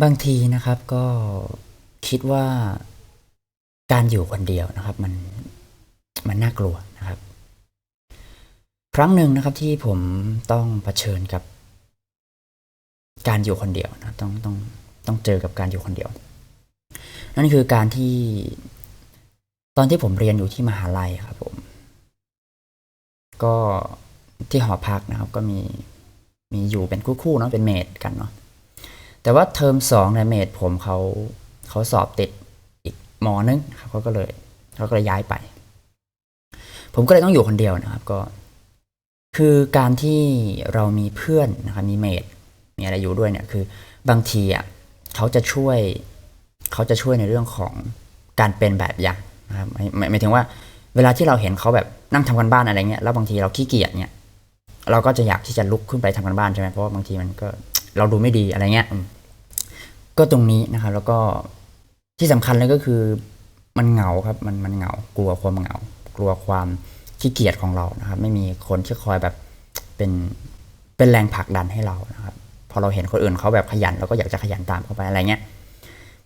บางทีนะครับก็คิดว่าการอยู่คนเดียวนะครับ มันมันน่ากลัวนะครับ ครั้งหนึ่งนะครับที่ผมต้องเผชิญกับ การอยู่คนเดียวนะต้องต้องต้องเจอกับการอยู่คนเดียว นั่นคือการที่ตอนที่ผมเรียนอยู่ที่มหาลัยครับผม ก็ที่หอพักนะครับ ก็มีมีอยู่เป็นคู่ๆเนาะเป็นเมดกันเนาะ แต่ว่าเทอมสองเนี่ยเมดผมเขาเขาสอบติดอีกมอนึงครับเขาก็เลยเขาก็เลยย้ายไป ผมก็เลยต้องอยู่คนเดียวนะครับก็ คือการที่เรามีเพื่อนนะครับมีเมดมีอะไรอยู่ด้วยเนี่ยคือบางทีอะเขาจะช่วยเขาจะช่วยในเรื่องของการเป็นแบบอย่างนะครับหมายหมายหมายถึงว่าเวลาที่เราเห็นเขาแบบนั่งทำกันบ้านอะไรเงี้ยแล้วบางทีเราขี้เกียจเนี่ยเราก็จะอยากที่จะลุกขึ้นไปทำกันบ้านใช่ไหมเพราะว่าบางทีมันก็ เราดูไม่ดีอะไรเงี้ยอืมก็ตรงนี้นะครับแล้วก็ที่สำคัญเลยก็คือมันเหงาครับมันมันเหงากลัวความเหงากลัวความขี้เกียจของเรานะครับ ไม่มีคนที่คอยแบบเป็นเป็นแรงผลักดันให้เรานะครับ พอเราเห็นคนอื่นเขาแบบขยันเราก็อยากจะขยันตามเขาไปอะไรเงี้ย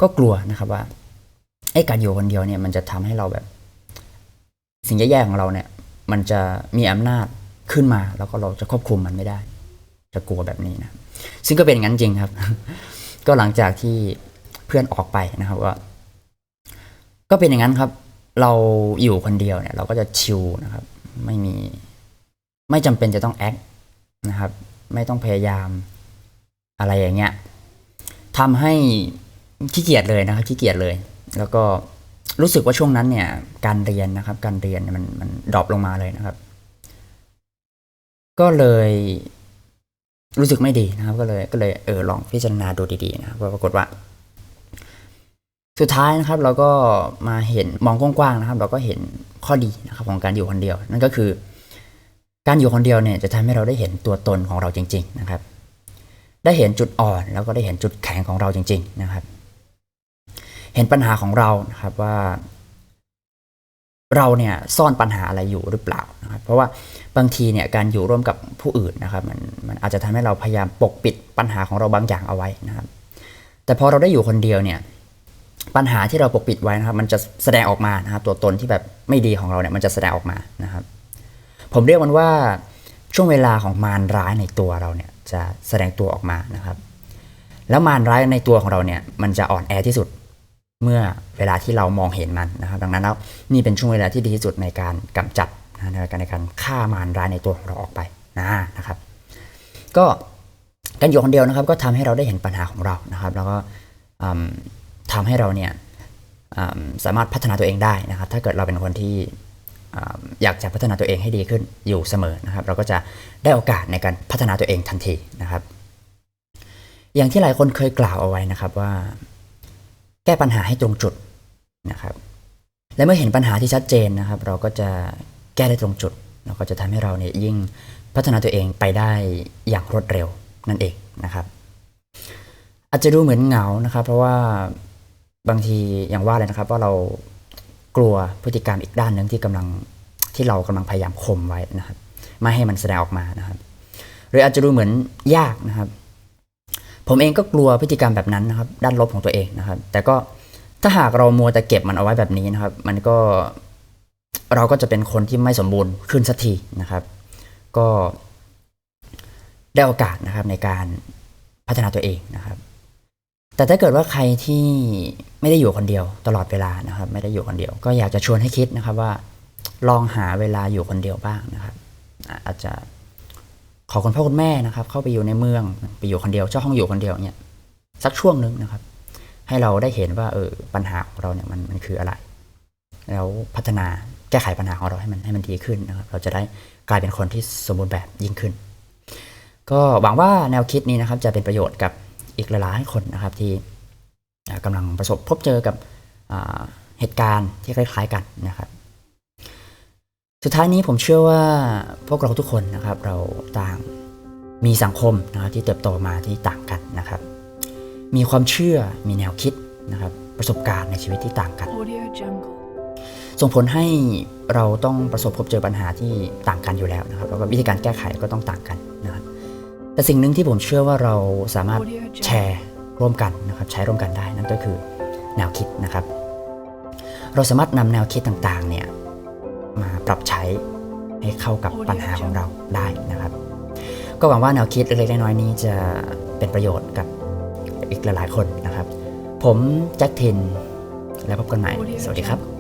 ก็กลัวนะครับว่าไอ้การอยู่คนเดียวเนี่ยมันจะทำให้เราแบบ สิ่งแย่ๆของเราเนี่ย มันจะมีอำนาจขึ้นมาแล้วก็เราจะควบคุมมันไม่ได้ จะกลัวแบบนี้นะ ซึ่งก็เป็นอย่างนั้นจริงครับ ก็หลังจากที่เพื่อนออกไปนะครับว่าก็เป็นอย่างนั้นครับ เราอยู่คนเดียวเนี่ย เราก็จะชิลนะครับ ไม่มี ไม่จำเป็นจะต้องแอคนะครับ ไม่ต้องพยายามอะไรอย่างเงี้ยทำให้ขี้เกียจเลยนะครับขี้เกียจเลย แล้วก็รู้สึกว่าช่วงนั้นเนี่ย การเรียนนะครับ การเรียนมันมันดรอปลงมาเลยนะครับ ก็เลย รู้สึกไม่ดีนะครับ ก็เลยก็เลยเออลองพิจารณาดูดีๆนะครับปรากฏว่า สุดท้ายนะครับ เราก็มาเห็นมองกว้างๆนะครับ เราก็เห็นข้อดีนะครับของการอยู่คนเดียว นั่นก็คือ การอยู่คนเดียวเนี่ยจะทำให้เราได้เห็นตัวตนของเราจริง ๆ นะครับ ได้เห็นจุดอ่อนแล้วก็ได้เห็นจุดแข็งของเราจริง ๆ นะครับ เห็นปัญหาของเรานะครับว่า เราเนี่ยซ่อนปัญหาอะไรอยู่หรือเปล่านะครับเพราะว่าบางทีเนี่ยการอยู่ร่วมกับผู้อื่นนะครับมันมันอาจจะทำให้เราพยายามปกปิดปัญหาของเราบางอย่างเอาไว้นะครับ แต่พอเราได้อยู่คนเดียวเนี่ยปัญหาที่เราปกปิดไว้นะครับ มันจะแสดงออกมานะครับ ตัวตนที่แบบไม่ดีของเราเนี่ยมันจะแสดงออกมานะครับ ผมเรียกมันว่าช่วงเวลาของมารร้ายในตัวเราเนี่ยจะแสดงตัวออกมานะครับ แล้วมารร้ายในตัวของเราเนี่ยมันจะอ่อนแอที่สุด เมื่อเวลาที่เรามองเห็นมันนะครับ ดังนั้นแล้วนี่เป็นช่วงเวลาที่ดีที่สุดในการกำจัดนะในการในการฆ่ามารร้ายในตัวของเราออกไปนะนะครับ ก็การอยู่คนเดียวนะครับ ก็ทำให้เราได้เห็นปัญหาของเรานะครับ แล้วก็อืมทำให้เราเนี่ยสามารถพัฒนาตัวเองได้นะครับ ถ้าเกิดเราเป็นคนที่อยากจะพัฒนาตัวเองให้ดีขึ้นอยู่เสมอนะครับ เราก็จะได้โอกาสในการพัฒนาตัวเองทันทีนะครับ อย่างที่หลายคนเคยกล่าวเอาไว้นะครับว่า แก้ปัญหาให้ตรงจุดนะครับ และเมื่อเห็นปัญหาที่ชัดเจนนะครับ เราก็จะแก้ได้ตรงจุดแล้วก็จะทำให้เราเนี่ยยิ่งพัฒนาตัวเองไปได้อย่างรวดเร็วนั่นเองนะครับ อาจจะดูเหมือนเหงานะครับ เพราะว่าบางทีอย่างว่าเลยนะครับว่าเรากลัวพฤติกรรมอีกด้านหนึ่งที่กำลังที่เรากำลังพยายามข่มไว้นะครับ ไม่ให้มันแสดงออกมานะครับ หรืออาจจะดูเหมือนยากนะครับ ผมเองก็กลัวพฤติกรรมแบบนั้นนะครับ ด้านลบของตัวเองนะครับ แต่ก็ถ้าหากเรามัวแต่เก็บมันเอาไว้แบบนี้นะครับ มันก็เราก็จะเป็นคนที่ไม่สมบูรณ์ขึ้นสักทีนะครับ ก็ได้โอกาสนะครับในการพัฒนาตัวเองนะครับ แต่ถ้าเกิดว่าใครที่ไม่ได้อยู่คนเดียวตลอดเวลานะครับ ไม่ได้อยู่คนเดียว ก็อยากจะชวนให้คิดนะครับว่า ลองหาเวลาอยู่คนเดียวบ้างนะครับ อาจจะ ขอคุณพ่อคุณแม่นะครับ เข้าไปอยู่ในเมืองไปอยู่คนเดียวเจ้าห้องอยู่คนเดียวเนี่ยสักช่วงหนึ่งนะครับ ให้เราได้เห็นว่าเออปัญหาของเราเนี่ยมันมันคืออะไร แล้วพัฒนาแก้ไขปัญหาของเราให้มันให้มันดีขึ้นนะครับ เราจะได้กลายเป็นคนที่สมบูรณ์แบบยิ่งขึ้น ก็หวังว่าแนวคิดนี้นะครับ จะเป็นประโยชน์กับอีกหลายๆคนนะครับที่อ่ากำลังประสบพบเจอกับเหตุการณ์ที่คล้ายๆกันนะครับ สุดท้ายนี้ผมเชื่อว่าพวกเราทุกคนนะครับเราต่างมีสังคมนะครับที่เติบโตมาที่ต่างกันนะครับ มีความเชื่อมีแนวคิดนะครับประสบการณ์ในชีวิตที่ต่างกัน Audio Jungle. ส่งผลให้เราต้องประสบพบเจอปัญหาที่ต่างกันอยู่แล้วนะครับแล้วก็วิธีการแก้ไขก็ต้องต่างกันนะครับแต่สิ่งหนึ่งที่ผมเชื่อว่าเราสามารถ Audio แช Jungle. ร์ร่วมกันนะครับใช้ร่วมกันได้นั่นก็คือแนวคิดนะครับ เราสามารถนำแนวคิดต่างๆเนี่ยมา ปรับใช้ให้เข้ากับปัญหาของเราได้นะครับ ก็หวังว่าแนวคิดเล็กๆน้อยๆนี้จะเป็นประโยชน์กับอีกหลายๆคนนะครับ ผมแจ็คทิน แล้วพบกันใหม่ สวัสดีครับ